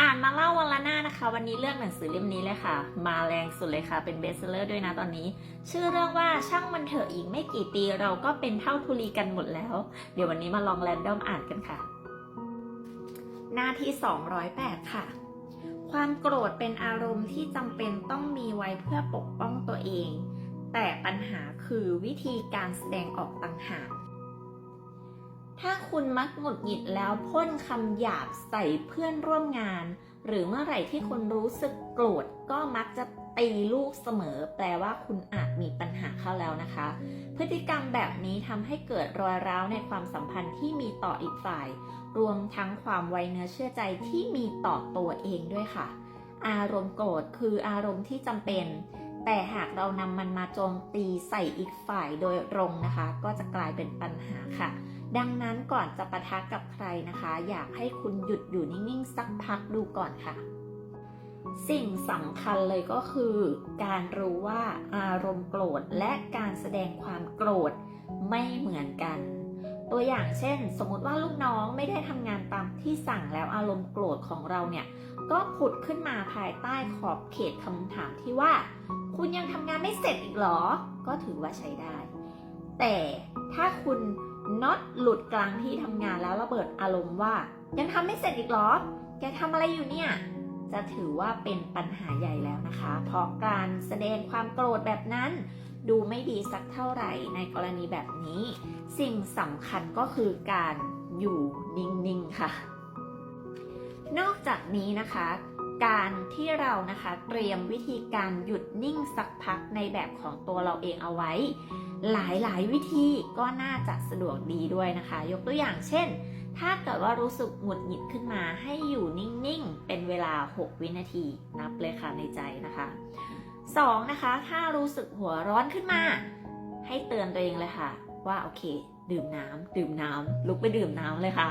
อ่านมาเล่าวันละหน้านะคะ วันนี้เลือกหนังสือเล่มนี้เลยค่ะ มาแรงสุดเลยค่ะ เป็นเบสเซอร์ด้วยนะตอนนี้ ชื่อเรื่องว่าช่างมันเถอะอีกไม่กี่ปีเราก็เป็นเท่าทุลีกันหมดแล้ว เดี๋ยววันนี้มาลองแรนดอมอ่านกันค่ะ หน้าที่ 208 ค่ะ ความโกรธเป็นอารมณ์ที่จำเป็นต้องมีไว้เพื่อปกป้องตัวเอง แต่ปัญหาคือวิธีการแสดงออกต่างหาก ถ้าคุณมักหงุดหงิดแล้วพ่นคำหยาบใส่เพื่อนร่วมงาน หรือเมื่อไหร่ที่คุณรู้สึกโกรธก็มักจะตีลูกเสมอ แปลว่าคุณอาจมีปัญหาเข้าแล้วนะคะ พฤติกรรมแบบนี้ทำให้เกิดรอยร้าวในความสัมพันธ์ที่มีต่ออีกฝ่าย รวมทั้งความไวเนื้อเชื่อใจที่มีต่อตัวเองด้วยค่ะ อารมณ์โกรธคืออารมณ์ที่จำเป็น แต่หากเรานำมันมาโจมตีใส่อีกฝ่ายโดยตรงนะคะ ก็จะกลายเป็นปัญหาค่ะ ดังนั้นก่อนจะปะทะกับใครนะคะ อยากให้คุณหยุดอยู่นิ่งๆ สักพักดูก่อนค่ะ สิ่งสำคัญเลยก็คือ การรู้ว่าอารมณ์โกรธและการแสดงความโกรธไม่เหมือนกัน ตัวอย่างเช่น สมมติว่าลูกน้องไม่ได้ทำงานตามที่สั่งแล้วอารมณ์โกรธของเราเนี่ยก็ผุดขึ้นมาภายใต้ขอบเขตคำถามที่ว่า คุณยังทำงานไม่เสร็จอีกหรอ ก็ถือว่าใช้ได้ แต่ถ้าคุณน็อตหลุดกลางที่ทำงานแล้วระเบิดอารมณ์ว่า ยังทำไม่เสร็จอีกหรอ แกทำอะไรอยู่เนี่ย จะถือว่าเป็นปัญหาใหญ่แล้วนะคะ เพราะการแสดงความโกรธแบบนั้น ดูไม่ดีสักเท่าไหร่ในกรณีแบบนี้ สิ่งสำคัญก็คือการอยู่นิ่งๆค่ะ นอกจากนี้นะคะ การที่เรานะคะเตรียมวิธีการหยุดนิ่งสักพักในแบบของตัวเราเองเอาไว้ หลายๆ วิธีก็น่าจะสะดวกดีด้วยนะคะ ยกตัวอย่างเช่น ถ้าเกิดว่ารู้สึกหงุดหงิดขึ้นมาให้อยู่นิ่งๆ เป็นเวลา 6 วินาทีนับเลยค่ะในใจนะคะ 2. นะคะ ถ้ารู้สึกหัวร้อนขึ้นมา ให้เตือนตัวเองเลยค่ะ ว่าโอเค ดื่มน้ำดื่มน้ำลุกไปดื่มน้ำเลยค่ะ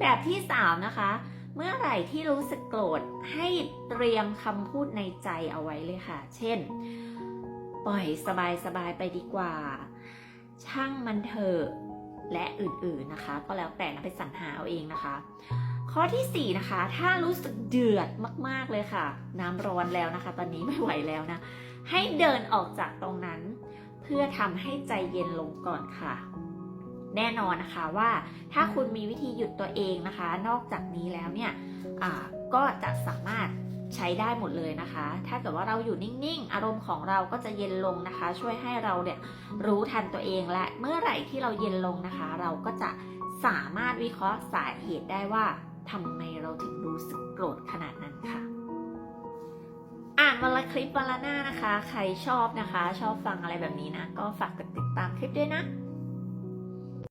แบบที่ 3 นะคะ เมื่อไหร่ที่รู้สึกโกรธให้เตรียมคำพูดในใจเอาไว้เลยค่ะ เช่น ปล่อยสบายๆไปดีกว่า ช่างมันเถอะและอื่นๆนะคะ ก็แล้วแต่นะไปสรรหาเอาเองนะคะ ข้อทีสี่4นะคะ ถ้ารู้สึกเดือดมากๆเลยค่ะ น้ำร้อนแล้วนะคะ ตอนนี้ไม่ไหวแล้วนะ ให้เดินออกจากตรงนั้น เพื่อทำให้ใจเย็นลงก่อนค่ะ แน่นอนนะคะว่าถ้าคุณมีวิธีหยุดตัวเองนะคะ นอกจากนี้แล้วเนี่ยก็จะสามารถใช้ได้หมดเลยนะคะ ถ้าเกิดว่าเราอยู่นิ่งๆ อารมณ์ของเราก็จะเย็นลงนะคะ ช่วยให้เราเนี่ยรู้ทันตัวเองและเมื่อไหร่ที่เราเย็นลงนะคะ เราก็จะสามารถวิเคราะห์สาเหตุได้ว่าทำไมเราถึงรู้สึกโกรธขนาดนั้นค่ะ อ่านวันละคลิปวันละหน้านะคะ ใครชอบนะคะ ชอบฟังอะไรแบบนี้นะ ก็ฝากกดติดตามคลิปด้วยนะ